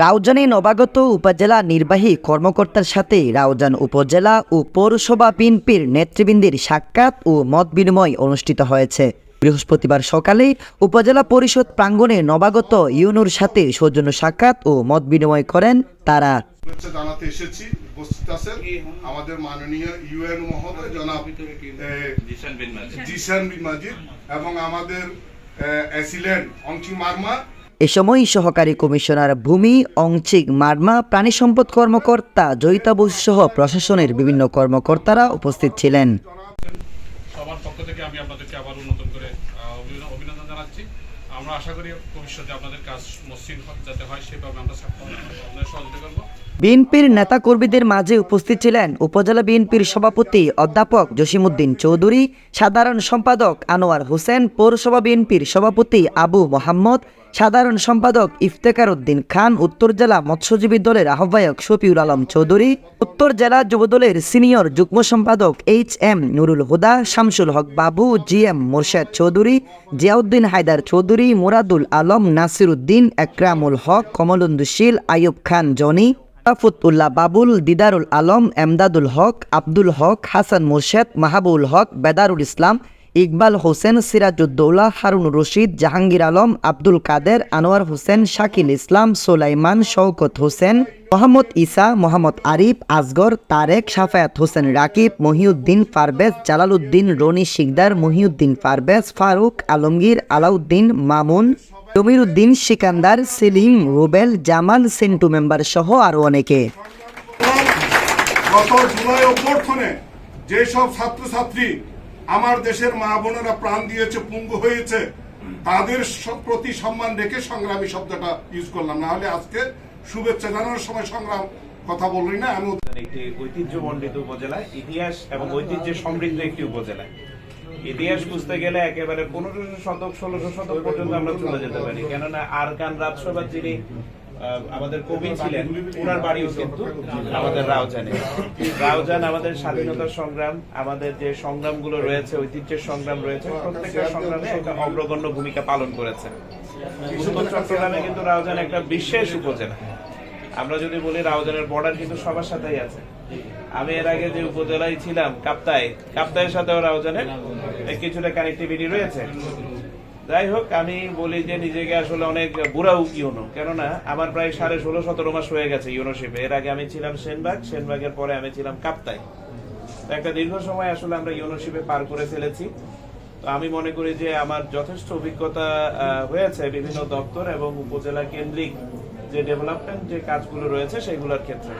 রাউজানে নবাগত উপজেলা নির্বাহী কর্মকর্তার সাথে রাউজান উপজেলা ও পৌরসভা বিএনপির নেতৃবৃন্দের সাক্ষাৎ ও মত বিনিময় অনুষ্ঠিত হয়েছে। বৃহস্পতিবার সকালে উপজেলা পরিষদ প্রাঙ্গণে নবাগত ইউনুর সাথে সৌজন্য সাক্ষাৎ ও মত বিনিময় করেন তারা। জানাতে এসেছি উপস্থিত আছেন আমাদের মাননীয় ইউএন মহোদয় জনাব জিসান বিন মাজিদ। এবং আমাদের অ্যাসিলেন্ট অংচি মার্মা এ সময় সহকারী কমিশনার ভূমি অংচিক মার্মা প্রাণী সম্পদ কর্মকর্তা জয়িতা বসু সহ প্রশাসনের বিভিন্ন কর্মকর্তারা উপস্থিত ছিলেন। সবার পক্ষ থেকে আমি আপনাদেরকে আবার নতুন করে অভিনন্দন- জানাচ্ছি। আমরা আশা করি ভবিষ্যতে আপনাদের কাজ মসৃণ যাতে হয়, সেভাবে আমরা বিএনপির নেতাকর্মীদের মাঝে উপস্থিত ছিলেন উপজেলা বিএনপির সভাপতি অধ্যাপক জসিমউদ্দিন চৌধুরী, সাধারণ সম্পাদক আনোয়ার হোসেন, পৌরসভা বিএনপির সভাপতি আবু মোহাম্মদ, সাধারণ সম্পাদক ইফতেকার উদ্দিন খান, উত্তর জেলা মৎস্যজীবী দলের আহ্বায়ক শফিউল আলম চৌধুরী, উত্তর জেলা যুবদলের সিনিয়র যুগ্ম সম্পাদক H M Nurul Huda, Shamsul Haque Babu, G M Morshed Chowdhury, Ziauddin Haider Chowdhury, Muradul Alam Nasir Uddin Ekramul Haque Komolendushil Ayub Khan Jony Ullah Babul Didarul Alam, Emdadul Haque, Abdul Haque, Hasan Murshed Mahabul Haque, Bedarul Islam, Iqbal Hossain, Sirajuddaula, Harun Rashid, Jahangir Alam, Abdul Kader, Anwar Hossain, Shakil Islam, Solaiman, Shawkat Hossain, Mohammad Isa Mohammad Arif, Asgar, Tarek Safayat Hossain Rakib, Mohiuddin Parvez Jalaluddin, Rony Sikder, Mohiuddin Parvez Faruk Alamgir, Alauddin Mamun Jamiruddin Sikandar Selim Rubel Jamal Sentu member সহ আরও অনেকে। গত জুলাই অভ্যর্থনে যেসব ছাত্রছাত্রী আমার দেশের মা বোনেরা প্রাণ দিয়েছে পুঙ্গু হয়েছে তাদের প্রতি সম্মান রেখে সংগ্রামী শব্দটা ইউজ করলাম। না হলে আজকে শুভেচ্ছা জানানোর সময় সংগ্রাম কথা বললি না আমি একটি ঐতিহ্যমণ্ডিত উপজেলা ইতিহাস এবং ঐতিহ্যে সমৃদ্ধ একটি উপজেলা ইতিহাস বুঝতে গেলে একেবারে পনেরোশো শতক, ষোলোশো শতক পর্যন্ত আমরা চলে যেতে পারি। কেননা আরকান রাজসভার যিনি আমাদের কবি ছিলেন ওনার বাড়িও কিন্তু আমাদের রাউজানে। রাউজান আমাদের স্বাধীনতা সংগ্রাম, আমাদের যে সংগ্রামগুলো রয়েছে, ঐতিহ্যের সংগ্রাম রয়েছে, প্রত্যেকটা সংগ্রামে একটা অগ্রগণ্য ভূমিকা পালন করেছে। চট্টগ্রামে কিন্তু রাউজান একটা বিশেষ উপজেলা। আমরা যদি বলি রাউজানের বর্ডার কিন্তু সবার সাথেই আছে। আমি এর আগে যে উপজেলায় ছিলাম কাপ্তায় কাপ্তায়ের সাথেও রাউজানের কিছুটা কানেক্টিভিটি রয়েছে। যাই হোক, আমি বলি যে নিজেকে আসলে অনেক বুড়া ইউনো। কেননা, আমার প্রায় সাড়ে ষোলো, সতেরো মাস হয়ে গেছে ইউনোশিপে। এর আগে আমি ছিলাম সেনবাগ, সেনবাগের পরে আমি ছিলাম কাপ্তায় একটা দীর্ঘ সময় আসলে আমরা ইউনোশিপে পার করে ফেলেছি। তো আমি মনে করি যে আমার যথেষ্ট অভিজ্ঞতা হয়েছে বিভিন্ন দপ্তর এবং উপজেলা কেন্দ্রিক যে ডেভেলপমেন্ট যে কাজগুলো রয়েছে সেগুলোর ক্ষেত্রে।